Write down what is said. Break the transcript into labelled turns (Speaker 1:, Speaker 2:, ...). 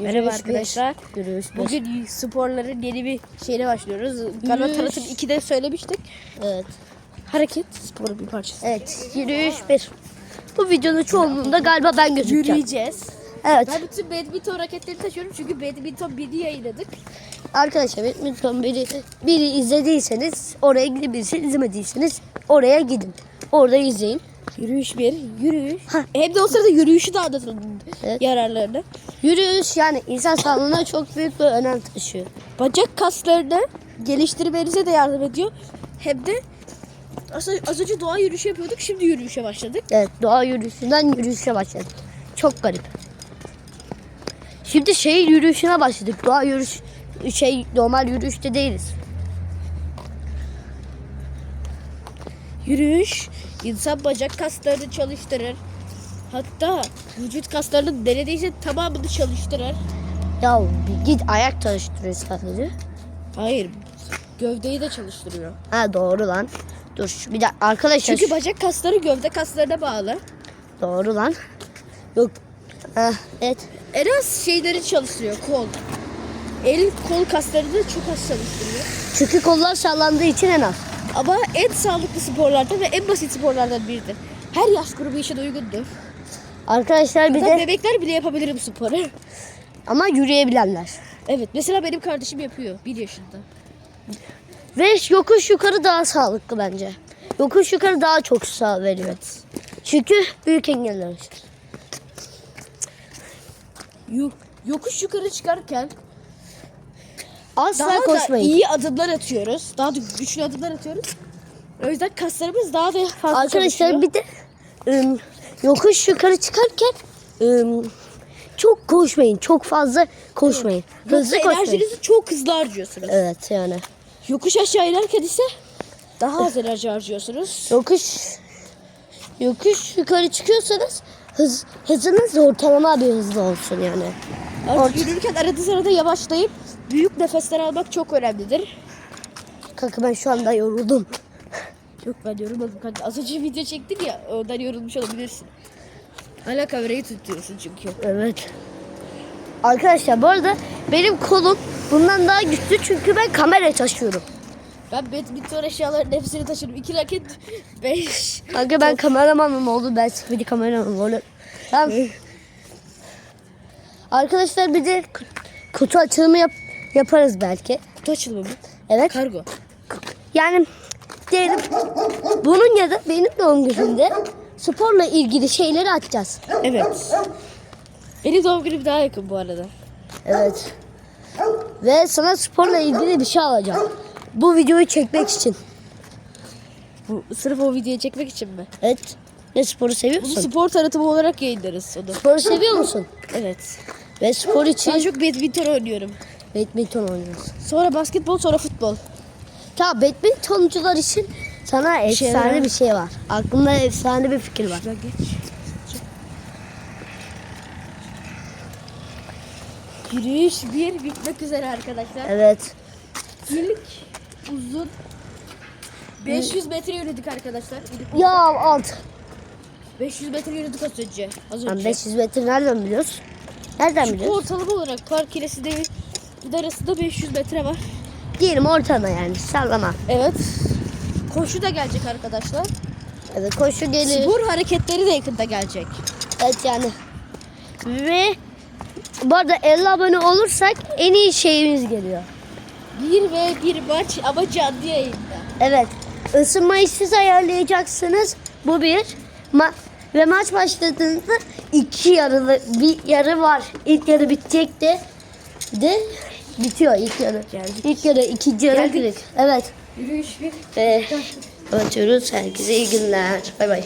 Speaker 1: Merhaba arkadaşlar.
Speaker 2: bir.
Speaker 1: Bugün sporların yeni bir şeyine başlıyoruz. Galiba tanıtım 2'de söylemiştik.
Speaker 2: Evet.
Speaker 1: Hareket sporun bir parçası.
Speaker 2: Evet. Yürüyüş bir. Bu videonun çoğunluğunda galiba ben gözükeceğim.
Speaker 1: Yürüyeceğiz.
Speaker 2: Evet.
Speaker 1: Ben bütün badminton raketlerini taşıyorum çünkü badminton 1'i yayınladık.
Speaker 2: Arkadaşlar badminton biri, biri izlediyseniz oraya gidebilirsiniz. İzlemediyseniz oraya gidin. Orada izleyin.
Speaker 1: Yürüyüş bir, yürüyüş.
Speaker 2: Hah.
Speaker 1: Hem de o sırada yürüyüşü de anlatalım
Speaker 2: Evet.
Speaker 1: yararlarını.
Speaker 2: Yürüyüş yani insan sağlığına çok büyük bir önem taşıyor.
Speaker 1: Bacak kaslarını geliştirmenize de yardım ediyor. Hem de az, az önce doğa yürüyüşü yapıyorduk, şimdi yürüyüşe başladık.
Speaker 2: Evet doğa yürüyüşünden yürüyüşe başladık. Çok garip. Şimdi şey yürüyüşüne başladık. Doğa yürüyüş şey normal yürüyüşte değiliz.
Speaker 1: Yürüyüş insan bacak kaslarını çalıştırır. Hatta vücut kaslarının neredeyse tamamını çalıştırır.
Speaker 2: Ya bir git ayak çalıştırıyor sadece.
Speaker 1: Hayır, gövdeyi de çalıştırıyor.
Speaker 2: Ha doğru lan. Dur bir de arkadaşlar
Speaker 1: Çünkü bacak kasları gövde kaslarına bağlı.
Speaker 2: doğru lan. Yok. Ha, evet.
Speaker 1: En az şeyleri çalıştırıyor, kol. El, kol kaslarını da çok az çalıştırıyor.
Speaker 2: Çünkü kollar sallandığı için en az.
Speaker 1: Ama en sağlıklı sporlardan ve en basit sporlardan biridir. Her yaş grubu için uygundur.
Speaker 2: Arkadaşlar bir
Speaker 1: Hatta
Speaker 2: de
Speaker 1: bebekler bile yapabilir bu sporu.
Speaker 2: ama yürüyebilenler.
Speaker 1: Evet, mesela benim kardeşim yapıyor, bir yaşında.
Speaker 2: Ve yokuş yukarı daha sağlıklı bence. Yokuş yukarı daha çok sağ veriyor. Çünkü büyük engeller için.
Speaker 1: Yu- yokuş yukarı çıkarken
Speaker 2: Asla
Speaker 1: daha
Speaker 2: koşmayın.
Speaker 1: da iyi adımlar atıyoruz. Daha da güçlü adımlar atıyoruz. O yüzden kaslarımız daha da fazla
Speaker 2: Arkadaşlar
Speaker 1: çalışıyor.
Speaker 2: bir de ım, yokuş yukarı çıkarken ım, çok koşmayın. Çok fazla koşmayın. Hızlı
Speaker 1: Yoksa
Speaker 2: koşmayın.
Speaker 1: enerjinizi çok hızlı harcıyorsunuz.
Speaker 2: Evet yani.
Speaker 1: Yokuş aşağı inerken ise daha az enerji harcıyorsunuz.
Speaker 2: Yokuş yokuş yukarı çıkıyorsanız hız, hızınız ortalama bir hızlı olsun yani.
Speaker 1: Artık yürürken arada sırada yavaşlayıp büyük nefesler almak çok önemlidir.
Speaker 2: Kanka ben şu anda yoruldum.
Speaker 1: Yok ben yorulmadım kanka. Az önce video çektin ya ondan yorulmuş olabilirsin. Hala kamerayı tutuyorsun çünkü.
Speaker 2: Evet. Arkadaşlar bu arada benim kolum bundan daha güçlü çünkü ben kamera taşıyorum.
Speaker 1: Ben badminton eşyalarının hepsini taşıdım. İki raket, beş.
Speaker 2: Kanka ben kameramanım oldu. Ben sıfır kameramanım oldu. Tamam. Arkadaşlar bir de ku- kutu açılımı yap yaparız belki.
Speaker 1: Kutu açılımı mı?
Speaker 2: Evet.
Speaker 1: Kargo.
Speaker 2: Yani diyelim bunun ya da benim doğum günümde sporla ilgili şeyleri açacağız.
Speaker 1: Evet. Benim doğum günüm daha yakın bu arada.
Speaker 2: Evet. Ve sana sporla ilgili bir şey alacağım. Bu videoyu çekmek için.
Speaker 1: Bu sırf o videoyu çekmek için mi?
Speaker 2: Evet. Ne sporu seviyor
Speaker 1: Bunu spor tanıtımı olarak yayınlarız onu.
Speaker 2: Sporu seviyor musun?
Speaker 1: Evet.
Speaker 2: Ve spor
Speaker 1: Ben
Speaker 2: için
Speaker 1: çok badminton oynuyorum.
Speaker 2: badminton oynuyoruz.
Speaker 1: Sonra basketbol, sonra futbol.
Speaker 2: Tamam badmintoncular için sana efsane
Speaker 1: şeyler-
Speaker 2: bir şey var. Aklımda efsane bir fikir var.
Speaker 1: Şuradan geç. Yürüyüş bir bitmek üzere arkadaşlar.
Speaker 2: Evet.
Speaker 1: İlk uzun 500 metre yürüdük arkadaşlar.
Speaker 2: Ya alt.
Speaker 1: 500 metre yürüdük az önce. Az önce.
Speaker 2: 500 metre nereden biliyorsun? Nereden
Speaker 1: Çünkü
Speaker 2: biliyorsun?
Speaker 1: ortalama olarak park ilesi de bir de arasında 500 metre var.
Speaker 2: Diyelim ortada yani sallama.
Speaker 1: Evet. Koşu da gelecek arkadaşlar.
Speaker 2: Evet koşu gelir.
Speaker 1: Spor hareketleri de yakında gelecek.
Speaker 2: Evet yani. Ve bu arada 50 abone olursak en iyi şeyimiz geliyor.
Speaker 1: Bir ve bir maç ama canlı yayında.
Speaker 2: Evet. Isınmayı siz ayarlayacaksınız. Bu bir. Ma ve maç başladığında iki yarılı bir yarı var. İlk yarı bitecek de de bitiyor ilk yarı.
Speaker 1: Geldik.
Speaker 2: İlk yarı, ikinci yarı
Speaker 1: Geldik.
Speaker 2: direkt. Evet.
Speaker 1: Yürüyüş bir.
Speaker 2: Ve kapatıyoruz. Herkese iyi günler. Bay bay.